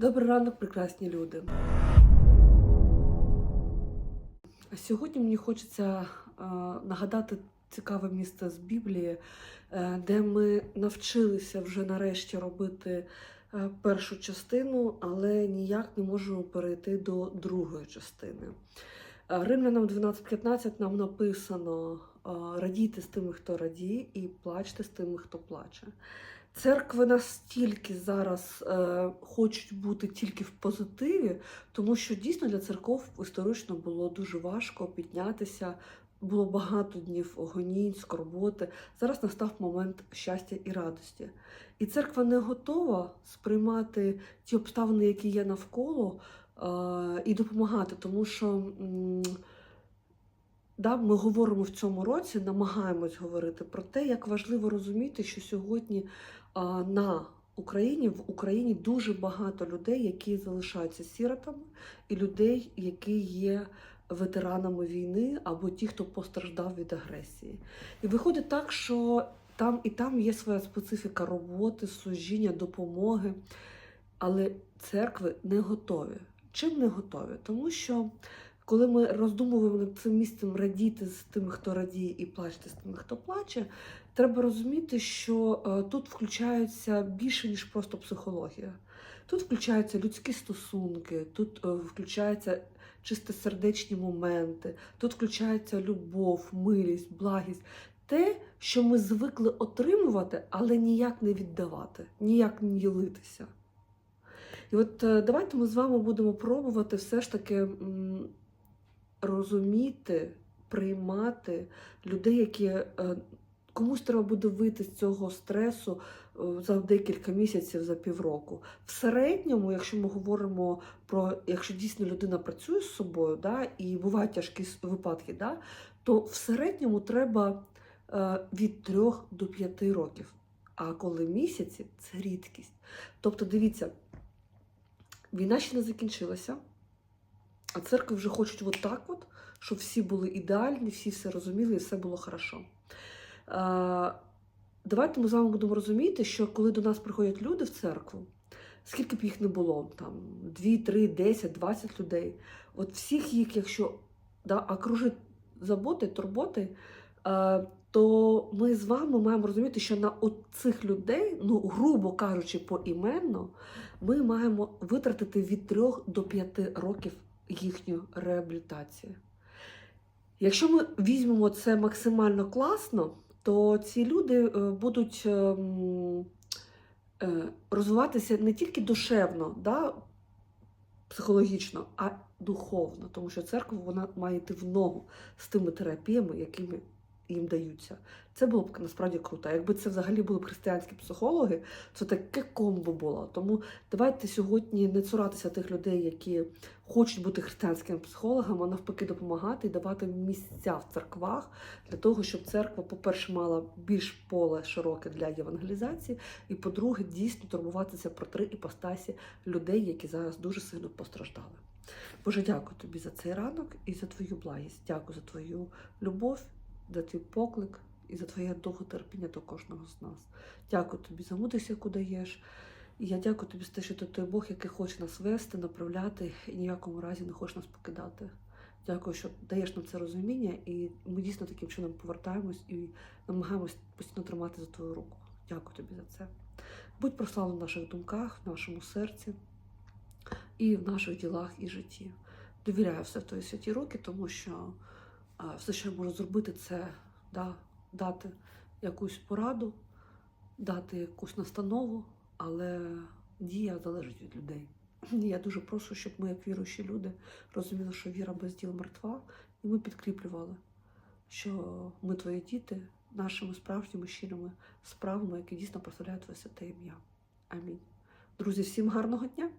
Добрий ранок, прекрасні люди. Сьогодні мені хочеться е, нагадати цікаве місце з Біблії, е, де ми навчилися вже нарешті робити е, першу частину, але ніяк не можемо перейти до другої частини. Римлянам 12.15 нам написано: е, радійте з тими, хто радіє, і плачте з тими, хто плаче. Церкви настільки зараз е, хочуть бути тільки в позитиві, тому що дійсно для церков історично було дуже важко піднятися. Було багато днів гонінь, скорботи. Зараз настав момент щастя і радості. І церква не готова сприймати ті обставини, які є навколо, і допомагати, тому що. Да, ми говоримо в цьому році, намагаємось говорити про те, як важливо розуміти, що сьогодні а, на Україні в Україні дуже багато людей, які залишаються сіротами, і людей, які є ветеранами війни або ті, хто постраждав від агресії. І виходить так, що там і там є своя специфіка роботи, служіння, допомоги, але церкви не готові. Чим не готові? Тому що коли ми роздумуємо над цим місцем радіти з тими, хто радіє, і плачити з тими, хто плаче, треба розуміти, що е, тут включається більше, ніж просто психологія. Тут включаються людські стосунки, тут е, включаються чистосердечні моменти, тут включається любов, милість, благість. Те, що ми звикли отримувати, але ніяк не віддавати, ніяк не ділитися. І от е, давайте ми з вами будемо пробувати все ж таки розуміти, приймати людей, які е, комусь треба буде вийти з цього стресу е, за декілька місяців, за півроку. В середньому, якщо ми говоримо про якщо дійсно людина працює з собою, да, і бувають тяжкі випадки, да, то в середньому треба від 3 до 5 років. А коли місяці це рідкість. Тобто, дивіться, війна ще не закінчилася. А церкви вже хочуть от так от, щоб всі були ідеальні, всі все розуміли і все було хорошо. Давайте ми з вами будемо розуміти, що коли до нас приходять люди в церкву, скільки б їх не було, там 2, 3, 10, 20 людей, от всіх їх, якщо да, окружить заботи, турботи, то ми з вами маємо розуміти, що на цих людей, ну, грубо кажучи, поіменно, ми маємо витратити від 3 до 5 років їхню реабілітацію. Якщо ми візьмемо це максимально класно, то ці люди е, будуть ем, е, розвиватися не тільки душевно, да, психологічно, а духовно, тому що церква вона має йти в ногу з тими терапіями, якими їм даються. Це було б насправді круто. Якби це взагалі були християнські психологи, це таке комбо було. Тому давайте сьогодні не цуратися тих людей, які хочуть бути християнськими психологами, а навпаки, допомагати і давати місця в церквах для того, щоб церква, по-перше, мала більш поле широке для євангелізації, і по-друге, дійсно турбуватися про три іпостасі людей, які зараз дуже сильно постраждали. Боже, дякую тобі за цей ранок і за твою благість. Дякую за твою любов, за твій поклик і за твоє довготерпіння до кожного з нас. Дякую тобі за мудрість, яку даєш. І я дякую тобі за те, що ти той Бог, який хоче нас вести, направляти і ніякому разі не хоче нас покидати. Дякую, що даєш нам це розуміння, і ми дійсно таким чином повертаємось і намагаємось постійно тримати за твою руку. Дякую тобі за це. Будь прославлен в наших думках, в нашому серці і в наших ділах і житті. Довіряю все в твої святі руки, тому що все, що я можу зробити, це да, дати якусь пораду, дати якусь настанову, але дія залежить від людей. Я дуже прошу, щоб ми, як віруючі люди, розуміли, що віра без діл мертва, і ми підкріплювали, що ми твої діти нашими справжніми щирими справами, які дійсно прославляють твоє святе ім'я. Амінь. Друзі, всім гарного дня!